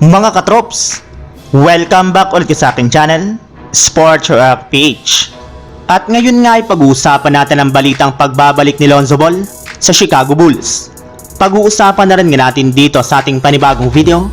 Mga katrops, welcome back ulit sa aking channel, Sports Rock PH. At ngayon nga ay pag-uusapan natin ang balitang pagbabalik ni Lonzo Ball sa Chicago Bulls. Pag-uusapan na rin nga natin dito sa ating panibagong video,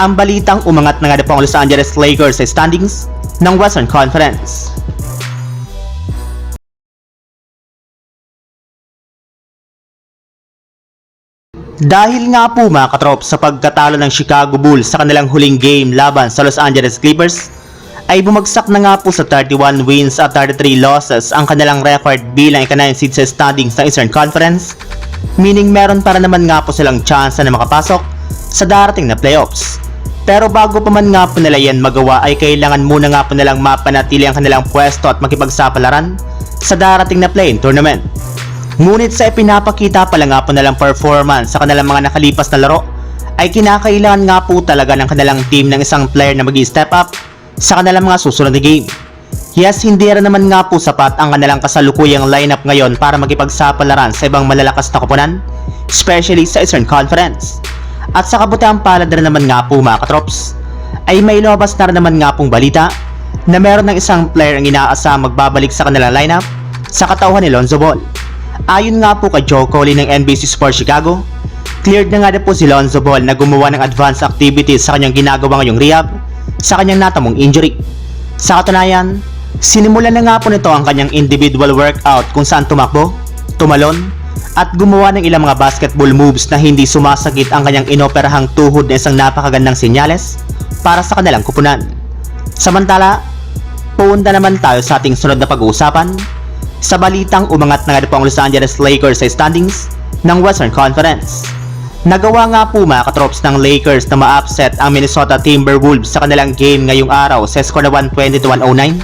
ang balitang umangat na nga po Los Angeles Lakers sa standings ng Western Conference. Dahil nga po mga katrop sa pagkatalo ng Chicago Bulls sa kanilang huling game laban sa Los Angeles Clippers, ay bumagsak na nga po sa 31 wins at 33 losses ang kanilang record bilang ika-9 seed sa standings ng Eastern Conference, meaning meron para naman nga po silang chance na makapasok sa darating na playoffs. Pero bago pa man nga po nila yan magawa ay kailangan muna nga po nilang mapanatili ang kanilang pwesto at makipagsapalaran sa darating na play-in tournament. Ngunit sa ipinapakita pa lang nga po nilang performance sa kanilang mga nakalipas na laro, ay kinakailangan nga po talaga ng kanilang team ng isang player na mag step up sa kanilang mga susunod na game. Yes, hindi rin naman nga po sapat ang kanilang kasalukuyang lineup ngayon para makipagsapalaran sa ibang malalakas na koponan, especially sa Eastern Conference. At sa kabutihang palad rin naman nga po mga katrops, ay may lumabas na rin naman nga pong balita na meron ng isang player ang inaasam magbabalik sa kanilang lineup sa katauhan ni Lonzo Ball. Ayon nga po kay Joe Coley ng NBC Sports Chicago, cleared na nga na po si Lonzo Ball na gumawa ng advanced activities sa kanyang ginagawa ngayong rehab sa kanyang natamong injury. Sa katunayan, sinimulan na nga po nito ang kanyang individual workout kung saan tumakbo, tumalon, at gumawa ng ilang mga basketball moves na hindi sumasakit ang kanyang inoperahang tuhod na isang napakagandang senyales para sa kanilang kupunan. Samantala, punta naman tayo sa ating sunod na pag-uusapan sa balitang umangat na nga po ang Los Angeles Lakers sa standings ng Western Conference. Nagawa nga po mga katrops ng Lakers na ma-upset ang Minnesota Timberwolves sa kanilang game ngayong araw sa score na 120-109.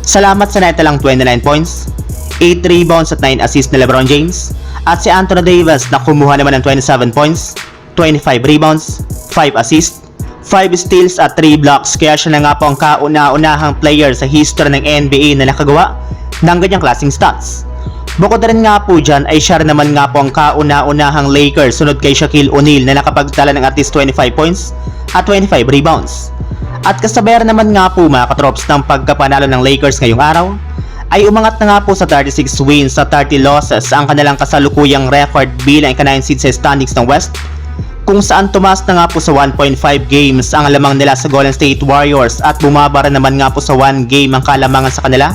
Salamat sa net lang 29 points, 8 rebounds at 9 assists ni LeBron James at si Anthony Davis na kumuha naman ng 27 points, 25 rebounds, 5 assists, 5 steals at 3 blocks kaya siya na nga po ang kauna-unahang player sa history ng NBA na nakagawa ng ganyang klaseng stats. Bukod rin nga po dyan ay siya naman nga po ang kauna-unahang Lakers sunod kay Shaquille O'Neal na nakapagtala ng at least 25 points at 25 rebounds. At kasabay rin naman nga po mga katrops ng pagkapanalo ng Lakers ngayong araw ay umangat na nga po sa 36 wins sa 30 losses ang kanilang kasalukuyang record bilang ika-9 seed sa standings ng West kung saan tumaas na nga po sa 1.5 games ang lamang nila sa Golden State Warriors at bumaba rin naman nga po sa 1 game ang kalamangan sa kanila